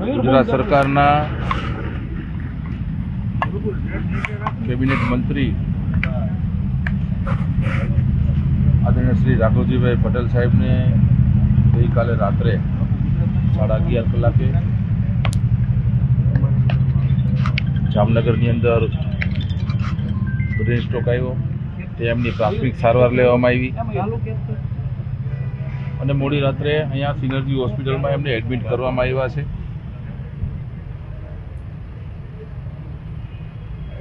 ગુજરાત સરકારના કેબિનેટ મંત્રી આદરણીય શ્રી રાઘવજીભાઈ પટેલ સાહેબને ગઈકાલે રાત્રે સાડા અગિયાર કલાકે જામનગરની અંદર બ્રેન સ્ટ્રોક આવ્યો. તે એમની પ્રાથમિક સારવાર લેવામાં આવી. અને મોડી રાત્રે અહીંયા સિનર્જી હોસ્પિટલમાં એમને એડમિટ કરવામાં આવ્યા છે.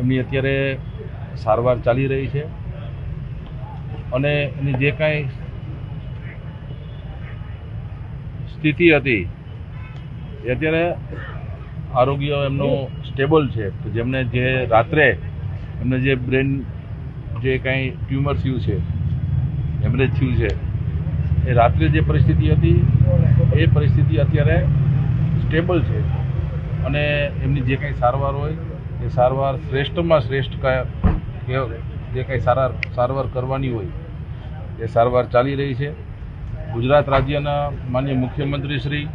એમની અત્યારે સારવાર ચાલી રહી છે. અને એની જે કાંઈ સ્થિતિ હતી, એ અત્યારે આરોગ્ય એમનું સ્ટેબલ છે. જેમને જે રાત્રે એમને જે બ્રેન જે કાંઈ ટ્યુમર થયું છે, હેમરેજ થયું છે, એ રાત્રે જે પરિસ્થિતિ હતી, એ પરિસ્થિતિ અત્યારે સ્ટેબલ છે. અને એમની જે કાંઈ સારવાર હોય એ સારવાર શ્રેષ્ઠમાં શ્રેષ્ઠ કયા જે કંઈ સારા સારવાર કરવાની હોય, એ સારવાર ચાલી રહી છે. ગુજરાત રાજ્યના માન્ય મુખ્યમંત્રી શ્રી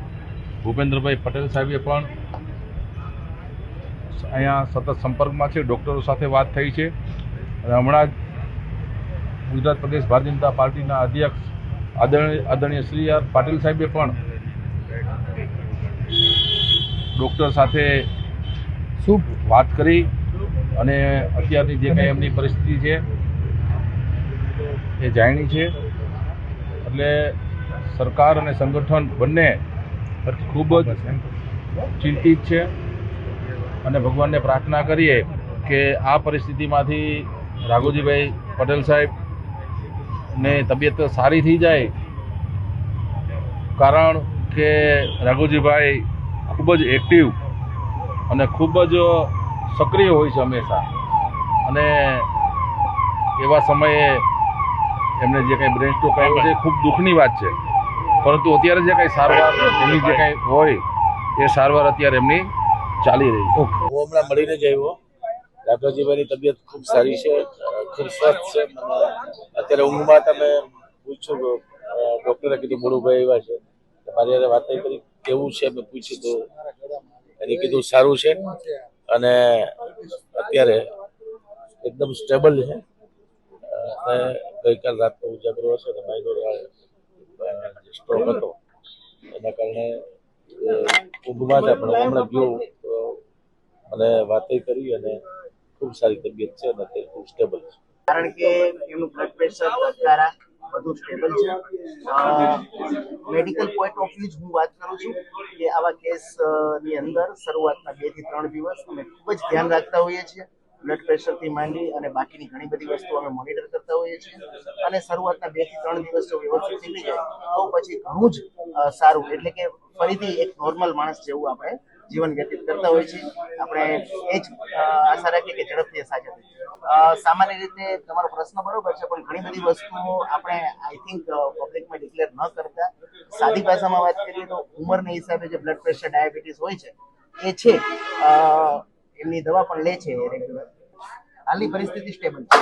ભૂપેન્દ્રભાઈ પટેલ સાહેબે પણ અહીંયા સતત સંપર્કમાં છે, ડૉક્ટરો સાથે વાત થઈ છે. અને હમણાં જ ગુજરાત પ્રદેશ ભારતીય જનતા પાર્ટીના અધ્યક્ષ આદરણીય આદરણીય શ્રી આર પાટીલ સાહેબે પણ ડૉક્ટર સાથે શું વાત કરી અને અત્યારની જે કંઈ એમની પરિસ્થિતિ છે, એ જાણી છે. એટલે સરકાર અને સંગઠન બંને ખૂબ જ ચિંતિત છે અને ભગવાનને પ્રાર્થના કરીએ કે આ પરિસ્થિતિમાંથી રાઘોજીભાઈ પટેલ સાહેબ ને તબિયત સારી થઈ જાય, કારણ કે રાઘોજીભાઈ ખૂબ જ એક્ટિવ અને ખૂબ જ સક્રિય હોય છે હંમેશા. અને એવા સમયે એમને જે કાંઈ બ્રેન સ્ટ્રોક આવ્યો છે ખૂબ દુઃખની વાત છે. પરંતુ અત્યારે જે કંઈ સારવાર એમની જે કંઈ હોય, એ સારવાર અત્યારે એમની ચાલી રહી છે. હું હમણાં મળીને જ આવ્યો. રાઘવજીભાઈની તબિયત ખૂબ સારી છે, ખૂબ સ્વસ્થ છે. અત્યારે ઊંઘમાં તમે પૂછ્યું ડૉક્ટરે કીધું મોડુભાઈ આવ્યા છે. તો મારી હારે વાત કરી, કેવું છે? મેં પૂછ્યું તો એને કીધું સારું છે. અને અત્યારે એકદમ સ્ટેબલ છે. અને ગઈકાલ રાતનો ઉજાગરો હશે અને માઇનોર સ્ટ્રોક હતો. એના કારણે ઊંઘમાં જ આપણે હમણાં ગયો અને વાતે કરી અને ખૂબ સારી તબિયત છે અને અત્યારે ખૂબ સ્ટેબલ છે. કારણ કે એમનું બ્લડ પ્રેશર ધબકારા બધું સ્ટેબલ છે. મેડિકલ પોઈન્ટ ઓફ વ્યૂ હું વાત કરું છું કે આવા કેસની અંદર શરૂઆતના બેથી ત્રણ દિવસ અમે ખૂબ જ ધ્યાન રાખતા હોઈએ છીએ. બ્લડ પ્રેશરથી માંડી અને બાકીની ઘણી બધી વસ્તુઓ અમે મોનિટર કરતા હોઈએ છીએ. અને શરૂઆતના બેથી ત્રણ દિવસ જો વ્યવસ્થિત નીકળી જાય, તો પછી ઘણું જ સારું. એટલે કે ફરીથી એક નોર્મલ માણસ જેવું આપણે જીવન વ્યતીત કરતા હોય છે. આપણે એ જ આશા રાખીએ કે ઝડપથી સાજા થઈ સામાન્ય રીતે તમારો પ્રશ્ન બરોબર છે, પણ ઘણી બધી વસ્તુઓ આપણે આઈ થિંક પબ્લિકમાં ડિક્લેર ન કરતા. સાદી ભાષામાં વાત કરીએ તો ઉંમરના હિસાબે જે બ્લડ પ્રેશર ડાયાબિટીસ હોય છે, એ છે. એમની દવા પણ લે છે રેગ્યુલર હાલની પરિસ્થિતિ સ્ટેબલ છે.